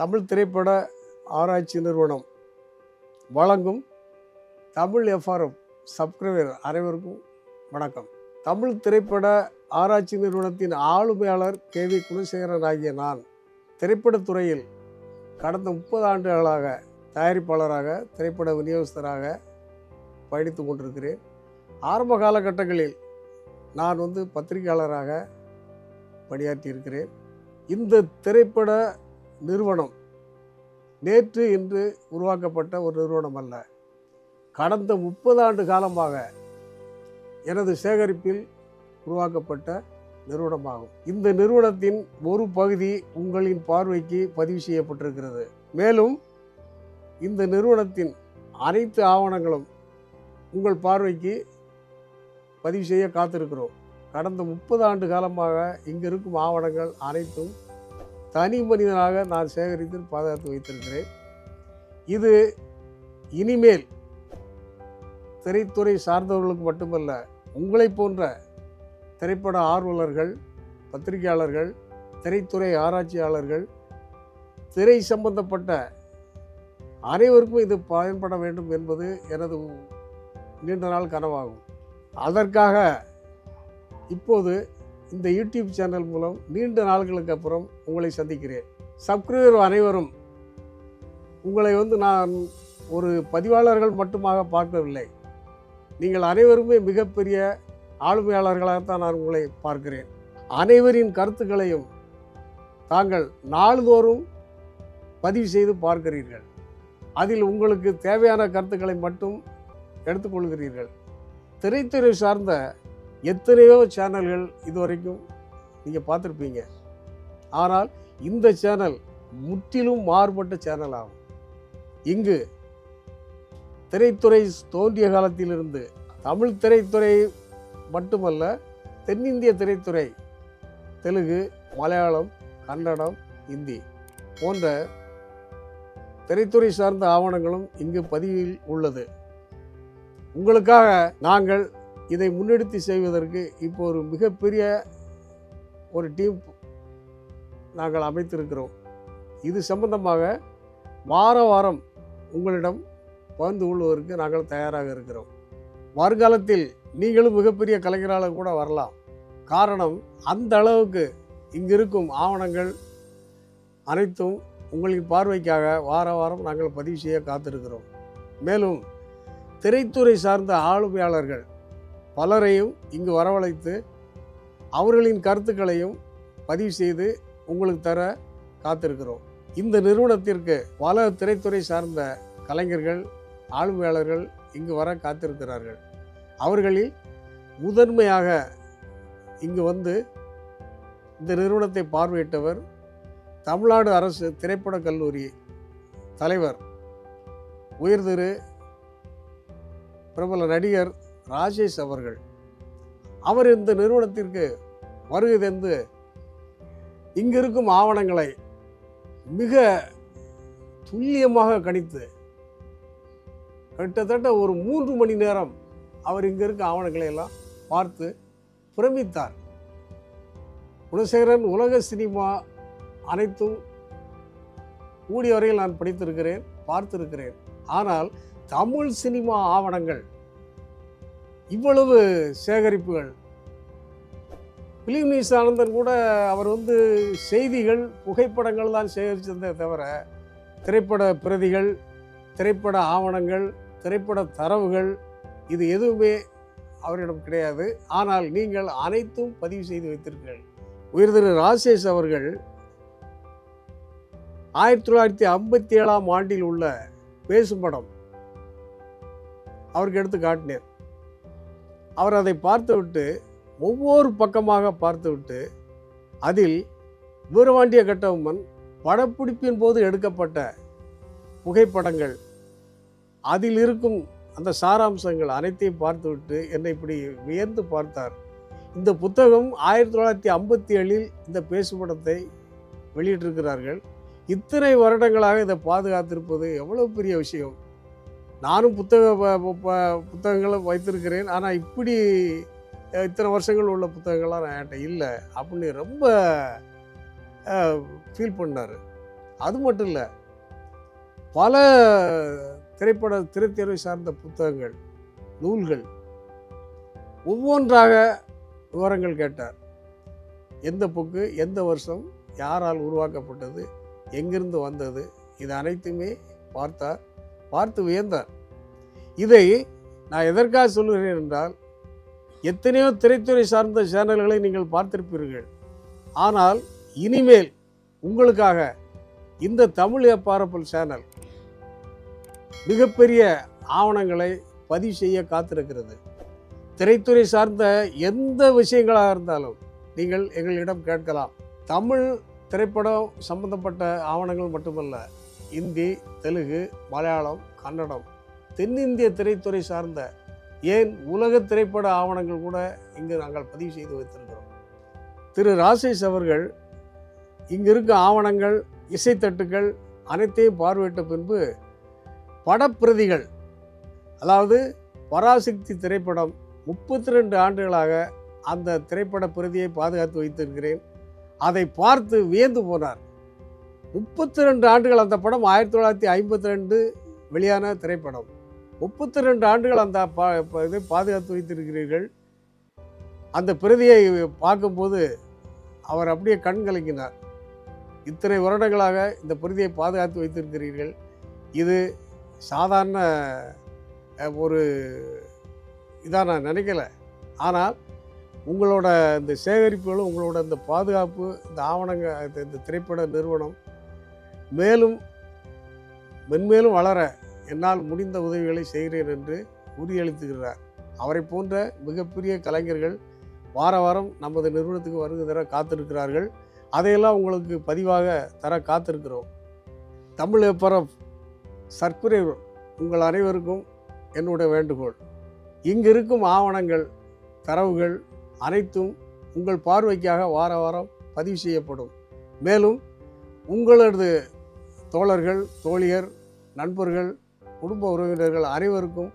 தமிழ் திரைப்பட ஆராய்ச்சி நிறுவனம் வழங்கும் தமிழ் எஃப்ஆர்எஃப் சப்ஸ்கிரைபர் அனைவருக்கும் வணக்கம். தமிழ் திரைப்பட ஆராய்ச்சி நிறுவனத்தின் ஆளுமையாளர் கே வி குலசேகரன் ஆகிய நான் திரைப்படத்துறையில் கடந்த முப்பது ஆண்டுகளாக தயாரிப்பாளராக திரைப்பட விநியோகஸ்தராக பயணித்து கொண்டிருக்கிறேன். ஆரம்ப காலகட்டங்களில் நான் வந்து பத்திரிகையாளராக பணியாற்றியிருக்கிறேன். இந்த திரைப்பட நிறுவனம். நேற்று இன்று உருவாக்கப்பட்ட ஒரு நிறுவனம் அல்ல. கடந்த முப்பது ஆண்டு காலமாக எனது சேகரிப்பில் உருவாக்கப்பட்ட நிறுவனமாகும். இந்த நிறுவனத்தின் ஒரு பகுதி உங்களின் பார்வைக்கு பதிவு செய்யப்பட்டிருக்கிறது. மேலும் இந்த நிறுவனத்தின் அனைத்து ஆவணங்களும் உங்கள் பார்வைக்கு பதிவு செய்ய காத்திருக்கிறோம். கடந்த முப்பது ஆண்டு காலமாக இங்கு இருக்கும் ஆவணங்கள் அனைத்தும் தனி மனிதனாக நான் சேகரித்து பாதுகாத்து வைத்திருக்கிறேன். இது இனிமேல் திரைத்துறை சார்ந்தவர்களுக்கு மட்டுமல்ல உங்களை போன்ற திரைப்பட ஆர்வலர்கள் பத்திரிகையாளர்கள் திரைத்துறை ஆராய்ச்சியாளர்கள் திரை சம்பந்தப்பட்ட அனைவருக்கும் இது பயன்பட வேண்டும் என்பது எனது நீண்ட நாள் கனவாகும். அதற்காக இப்போது இந்த யூடியூப் சேனல் மூலம் நீண்ட நாட்களுக்கு அப்புறம் உங்களை சந்திக்கிறேன். சப்ஸ்கிரைபர் அனைவரும் உங்களை வந்து நான் ஒரு பதிவாளர்கள் மட்டுமாக பார்க்கவில்லை. நீங்கள் அனைவருமே மிகப்பெரிய ஆளுமையாளர்களாகத்தான் நான் உங்களை பார்க்கிறேன். அனைவரின் கருத்துக்களையும் தாங்கள் நாள்தோறும் பதிவு செய்து பார்க்கிறீர்கள். அதில் உங்களுக்கு தேவையான கருத்துக்களை மட்டும் எடுத்துக்கொள்கிறீர்கள் திரைத்துறை சார்ந்த எத்தனையோ சேனல்கள் இதுவரைக்கும் நீங்கள் பார்த்துருப்பீங்க. ஆனால் இந்த சேனல் முற்றிலும் மாறுபட்ட சேனல் ஆகும். இங்கு திரைத்துறை தோன்றிய காலத்திலிருந்து தமிழ் திரைத்துறை மட்டுமல்ல தென்னிந்திய திரைத்துறை தெலுங்கு மலையாளம் கன்னடம் இந்தி போன்ற திரைத்துறை சார்ந்த ஆவணங்களும் இங்கு பதிவில் உள்ளது. உங்களுக்காக நாங்கள் இதை முன்னெடுத்து செய்வதற்கு இப்போ ஒரு மிகப்பெரிய ஒரு டீம் நாங்கள் அமைத்திருக்கிறோம். இது சம்பந்தமாக வார வாரம் உங்களிடம் பகிர்ந்து கொள்வதற்கு நாங்கள் தயாராக இருக்கிறோம். வருங்காலத்தில் நீங்களும் மிகப்பெரிய கலைஞராக கூட வரலாம். காரணம் அந்த அளவுக்கு இங்கிருக்கும் ஆவணங்கள் அனைத்தும் உங்களின் பார்வைக்காக வார வாரம் நாங்கள் பதிவு செய்ய காத்திருக்கிறோம். மேலும் திரைத்துறை சார்ந்த ஆளுமையாளர்கள் பலரையும் இங்கு வரவழைத்து அவர்களின் கருத்துக்களையும் பதிவு செய்து உங்களுக்கு தர காத்திருக்கிறோம். இந்த நிறுவனத்திற்கு பல திரைத்துறை சார்ந்த கலைஞர்கள் ஆளுமையாளர்கள் இங்கு வர காத்திருக்கிறார்கள். அவர்களில் முதன்மையாக இங்கு வந்து இந்த நிறுவனத்தை பார்வையிட்டவர் தமிழ்நாடு அரசு திரைப்படக் கல்லூரி தலைவர் உயர்திரு பிரபல நடிகர் ராஜேஷ் அவர்கள். அவர் இந்த நிறுவனத்திற்கு வருகை தந்து இங்கிருக்கும் ஆவணங்களை மிக துல்லியமாக கணித்து கிட்டத்தட்ட ஒரு மூன்று மணி நேரம் அவர் இங்கே இருக்க ஆவணங்களை எல்லாம் பார்த்து பிரமித்தார். குணசேகரன் உலக சினிமா அனைத்தும் கூடிய வரையில் நான் படித்திருக்கிறேன் பார்த்திருக்கிறேன். ஆனால் தமிழ் சினிமா ஆவணங்கள் இவ்வளவு சேகரிப்புகள். பிலிம் ஆனந்தன் கூட அவர் வந்து செய்திகள் புகைப்படங்கள் தான் சேகரித்ததே தவிர திரைப்பட பிரதிகள் திரைப்பட ஆவணங்கள் திரைப்பட தரவுகள் இது எதுவுமே அவரிடம் கிடையாது. ஆனால் நீங்கள் அனைத்தும் பதிவு செய்து வைத்திருக்கீர்கள் உயர் திரு ராஜேஷ் அவர்கள் ஆயிரத்தி தொள்ளாயிரத்தி ஐம்பத்தி ஏழாம் ஆண்டில் உள்ள பேசும் படம் அவருக்கு எடுத்து காட்டினேன் அவர் அதை பார்த்துவிட்டு ஒவ்வொரு பக்கமாக பார்த்துவிட்டு அதில் வீரவாண்டிய கட்டபொம்மன் படப்பிடிப்பின் போது எடுக்கப்பட்ட புகைப்படங்கள் அதில் இருக்கும் அந்த சாராம்சங்கள் அனைத்தையும் பார்த்துவிட்டு என்னை இப்படி வியந்து பார்த்தார். இந்த புத்தகம் ஆயிரத்தி தொள்ளாயிரத்தி ஐம்பத்தி ஏழில் இந்த பேசுபடத்தை வெளியிட்டிருக்கிறார்கள். இத்தனை வருடங்களாக இதை பாதுகாத்திருப்பது எவ்வளோ பெரிய விஷயம்? நானும் புத்தக புத்தகங்களை வைத்திருக்கிறேன். ஆனால் இப்படி இத்தனை வருஷங்கள் உள்ள புத்தகங்கள்லாம் நான் என்கிட்ட இல்லை அப்படின்னு ரொம்ப ஃபீல் பண்ணார். அது மட்டும் இல்லை பல திரைப்பட திரைத்தேர்வை சார்ந்த புத்தகங்கள் நூல்கள் ஒவ்வொன்றாக விவரங்கள் கேட்டார். எந்த புக்கு எந்த வருஷம் யாரால் உருவாக்கப்பட்டது எங்கிருந்து வந்தது இது அனைத்துமே பார்த்தார். பார்த்து வியந்தார் இதை நான் எதற்காக சொல்கிறேன் என்றால் எத்தனையோ திரைத்துறை சார்ந்த சேனல்களை நீங்கள் பார்த்திருப்பீர்கள். ஆனால் இனிமேல் உங்களுக்காக இந்த தமிழ் எப்பாரப்பல் சேனல் மிகப்பெரிய ஆவணங்களை பதிவு செய்ய காத்திருக்கிறது. திரைத்துறை சார்ந்த எந்த விஷயங்களாக இருந்தாலும் நீங்கள் எங்களிடம் கேட்கலாம். தமிழ் திரைப்படம் சம்பந்தப்பட்ட ஆவணங்கள் மட்டுமல்ல இந்தி தெலுங்கு மலையாளம் கன்னடம். தென்னிந்திய திரைத்துறை சார்ந்த ஏன் உலக திரைப்பட ஆவணங்கள் கூட இங்கு நாங்கள் பதிவு செய்து வைத்திருக்கிறோம்? திரு. ராசேஷ் அவர்கள் இங்கு இருக்கும் ஆவணங்கள் இசைத்தட்டுகள் அனைத்தையும் பார்வையிட்ட பின்பு படப்பிரதிகள் அதாவது பராசக்தி திரைப்படம் முப்பத்தி ரெண்டு ஆண்டுகளாக அந்த திரைப்பட பிரதியை பாதுகாத்து வைத்திருக்கிறேன். அதை பார்த்து வியந்து போனார். முப்பத்தி ரெண்டு ஆண்டுகள் அந்த படம் ஆயிரத்தி தொள்ளாயிரத்தி ஐம்பத்தி ரெண்டு வெளியான திரைப்படம். முப்பத்தி ரெண்டு ஆண்டுகள் அந்த பா ப- இதை பாதுகாத்து வைத்திருக்கிறீர்கள். அந்த பிரதியை பார்க்கும்போது அவர் அப்படியே கண் கலங்கினார். இத்தனை வருடங்களாக இந்த பிரதியை பாதுகாத்து வைத்திருக்கிறீர்கள். இது சாதாரண ஒரு இதாக நான் நினைக்கல. ஆனால் உங்களோட இந்த சேகரிப்புகளும் உங்களோட இந்த பாதுகாப்பு இந்த ஆவணங்க இந்த திரைப்பட நிறுவனம் மேலும் மென்மேலும் வளர என்னால் முடிந்த உதவிகளை செய்கிறேன் என்று உறுதியளித்துகிறார். அவரை போன்ற மிகப்பெரிய கலைஞர்கள் வார வாரம் நமது நிறுவனத்துக்கு வருகை தர காத்திருக்கிறார்கள். அதையெல்லாம் உங்களுக்கு பதிவாக தர காத்திருக்கிறோம். தமிழ் எப்பரம் சர்க்குரை உங்கள் அனைவருக்கும் என்னுடைய வேண்டுகோள். இங்கிருக்கும் ஆவணங்கள் தரவுகள் அனைத்தும் உங்கள் பார்வைக்காக வார வாரம் பதிவு செய்யப்படும். மேலும் உங்களது தோழர்கள் தோழியர் நண்பர்கள் குடும்ப உறவினர்கள் அனைவருக்கும்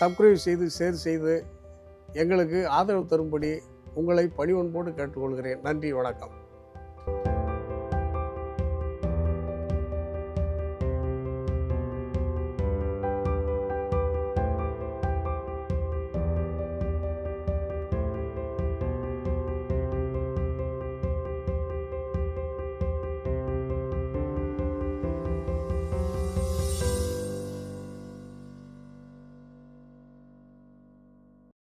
சப்ஸ்கிரைப் செய்து ஷேர் செய்து எங்களுக்கு ஆதரவு தரும்படி உங்களை பணிவன்போடு கேட்டுக்கொள்கிறேன். நன்றி வணக்கம்.